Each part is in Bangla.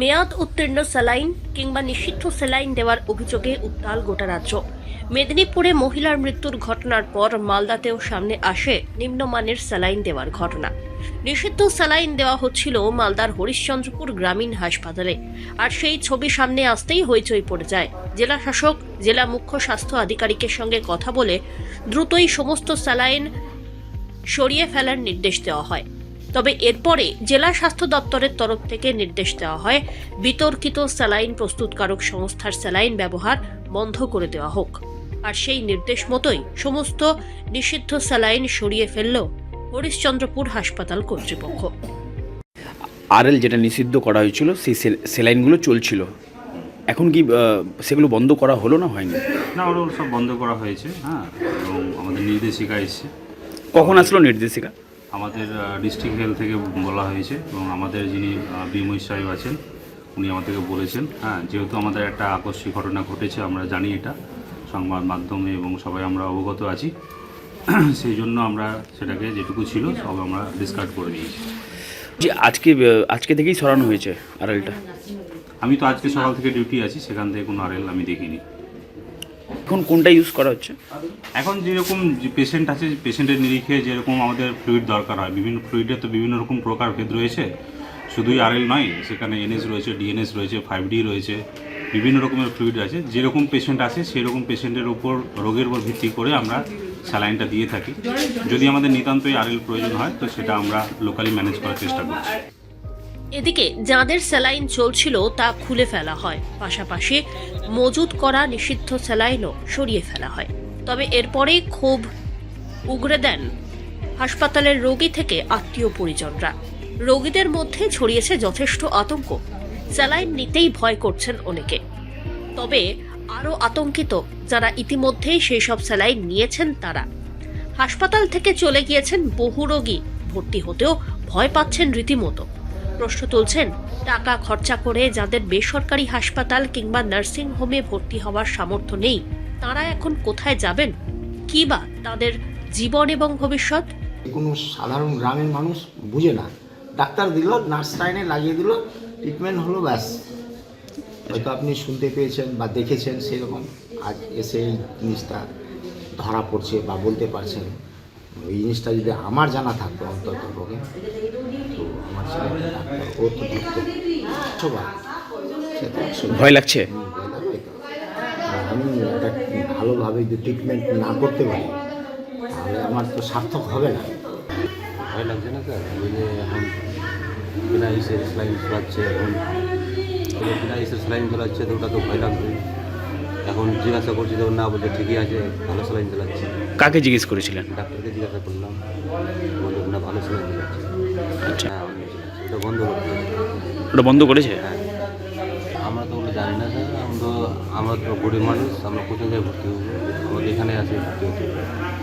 মেয়াদ উত্তীর্ণ স্যালাইন কিংবা নিষিদ্ধ স্যালাইন দেওয়ার অভিযোগে উত্তাল গোটা রাজ্য। মেদিনীপুরে মহিলার মৃত্যুর ঘটনার পর মালদাতেও সামনে আসে নিম্নমানের স্যালাইন দেওয়ার ঘটনা। নিষিদ্ধ স্যালাইন দেওয়া হচ্ছিল মালদার হরিশ্চন্দ্রপুর গ্রামীণ হাসপাতালে। আর সেই ছবি সামনে আসতেই হইচই পড়ে যায়। জেলা শাসক, জেলা মুখ্য স্বাস্থ্য আধিকারিকের সঙ্গে কথা বলে দ্রুতই সমস্ত স্যালাইন সরিয়ে ফেলার নির্দেশ দেওয়া হয়। তবে এরপরে জেলা স্বাস্থ্য দপ্তরের তরফ থেকে নির্দেশ দেওয়া হয় বিতর্কিত স্যালাইন প্রস্তুতকারক সংস্থার স্যালাইন ব্যবহার বন্ধ করে দেওয়া হোক। আর সেই নির্দেশ মতোই সমস্ত নিষিদ্ধ স্যালাইন সরিয়ে ফেলল হরিশ্চন্দ্রপুর হাসপাতাল কর্তৃপক্ষ। আরএল যেটা নিষিদ্ধ করা হয়েছিল সেই সেলাইনগুলো চলছিল। এখন কি সেগুলো বন্ধ করা হলো না হয়নি? না ওগুলো সব বন্ধ করা হয়েছে হ্যাঁ এবং আমাদের নির্দেশিকা এসছে। কখন আসলো নির্দেশিকা? আমাদের ডিস্ট্রিক্ট হেলথ থেকে বলা হয়েছে এবং আমাদের যিনি বিময় সাহেব আছেন উনি আমাদেরকে বলেছেন হ্যাঁ যেহেতু আমাদের একটা আকস্মিক ঘটনা ঘটেছে আমরা জানি এটা সংবাদ মাধ্যমে এবং সবাই আমরা অবগত আছি সেই জন্য আমরা সেটাকে যেটুকু ছিল সব আমরা ডিসকার্ড করে দিয়েছি। যে আজকে আজকে থেকেই সরানো হয়েছে আরএলটা আমি তো আজকে সকাল থেকে ডিউটি আছি সেখান থেকে কোনো আরএল আমি দেখিনি। এখন কোনটা ইউজ করা হচ্ছে? এখন যেরকম পেশেন্ট আছে পেশেন্টের নিরিখে যেরকম আমাদের ফ্লুইড দরকার হয়। বিভিন্ন ফ্লুইডের তো বিভিন্ন রকম প্রকারভেদ রয়েছে। শুধুই আরএল নয়, সেখানে এনএস রয়েছে ডিএনএস রয়েছে ফাইভ ডি রয়েছে, বিভিন্ন রকমের ফ্লুইড আছে। যেরকম পেশেন্ট আছে, সেরকম পেশেন্টের উপর রোগের উপর ভিত্তি করে আমরা স্যালাইনটা দিয়ে থাকি। যদি আমাদের নিতান্তই আরএল প্রয়োজন হয়, তো সেটা আমরা লোকালি ম্যানেজ করার চেষ্টা করছি। এদিকে যাদের স্যালাইন চলছিল তা খুলে ফেলা হয়, পাশাপাশি মজুত করা নিষিদ্ধ স্যালাইনও সরিয়ে ফেলা হয়। তবে এরপরেই ক্ষোভ উগরে দেন হাসপাতালের রোগী থেকে আত্মীয় পরিজনরা। রোগীদের মধ্যে ছড়িয়েছে যথেষ্ট আতঙ্ক। স্যালাইন নিতেই ভয় করছেন অনেকে। তবে আরও আতঙ্কিত যারা ইতিমধ্যেই সেই সব স্যালাইন নিয়েছেন তারা। হাসপাতাল থেকে চলে গিয়েছেন বহু রোগী। ভর্তি হতেও ভয় পাচ্ছেন রীতিমতো। প্রশ্ন তুলছেন, টাকা খরচা করে যাদের বেসরকারি হাসপাতাল কিংবা নার্সিং হোমে ভর্তি হওয়ার সামর্থ্য নেই, তারা এখন কোথায় যাবেন? কি বা তাদের জীবন এবং ভবিষ্যৎ? কোনো সাধারণ গ্রামের মানুষ বুঝে না। ডাক্তার দিল, নার্স লাইনে লাগিয়ে দিল ট্রিটমেন্ট হলো ব্যাস। হয়তো আপনি শুনতে পেয়েছেন বা দেখেছেন সেরকম, আজ এসে এই জিনিসটা ধরা পড়ছে বা বলতে পারছেন। ওই জিনিসটা যদি আমার জানা থাকতো অন্তত ভয় লাগছে? আমি একটা ভালোভাবে যদি ট্রিটমেন্ট না করতে পারি তাহলে আমার তো সার্থক হবে না। ভয় লাগছে না স্যার ওই যে এখন বিনা ইসের স্লাইন চলাচ্ছে এখন। বিনা ইসের স্লাইন চালাচ্ছে তো ওটা তো ভয় লাগবে এখন জিজ্ঞাসা করছি তো না বলছে ঠিকই আছে ভালো স্লাইন চালাচ্ছে। কাকে জিজ্ঞেস করেছিলেন? ডাক্তারকে জিজ্ঞাসা করলাম। বলল না ভালো স্লাইন চালাচ্ছে। আচ্ছা। হ্যাঁ। ওটা বন্ধ করতে ওটা বন্ধ করেছে? হ্যাঁ। আমরা তো ওগুলো জানি না স্যার। আমরা তো আমরা তো গরিব মানুষ আমরা কোথাও যাই ভর্তি হব? আমাদের এখানে আছে ভর্তি হতে।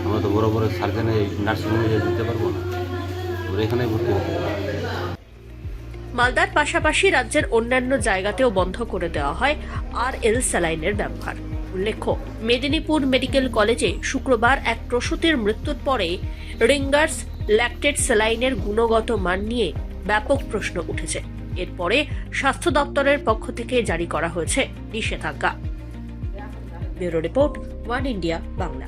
আমরা তো বড় বড় সার্জেনে নার্সিংহোমে যেয়ে দিতে পারব না। আমরা এখানেই ভর্তি হতে মালদার পাশাপাশি রাজ্যের অন্যান্য জায়গাতেও বন্ধ করে দেওয়া হয় আর এল স্যালাইনের ব্যবহার। উল্লেখ্য মেদিনীপুর মেডিকেল কলেজে শুক্রবার এক প্রসূতির মৃত্যুর পরে রিঙ্গার্স ল্যাকটেড স্যালাইনের গুণগত মান নিয়ে ব্যাপক প্রশ্ন উঠেছে। এরপরে স্বাস্থ্য দপ্তরের পক্ষ থেকে জারি করা হয়েছে নিষেধাজ্ঞা। Bureau report, one India, Bangla.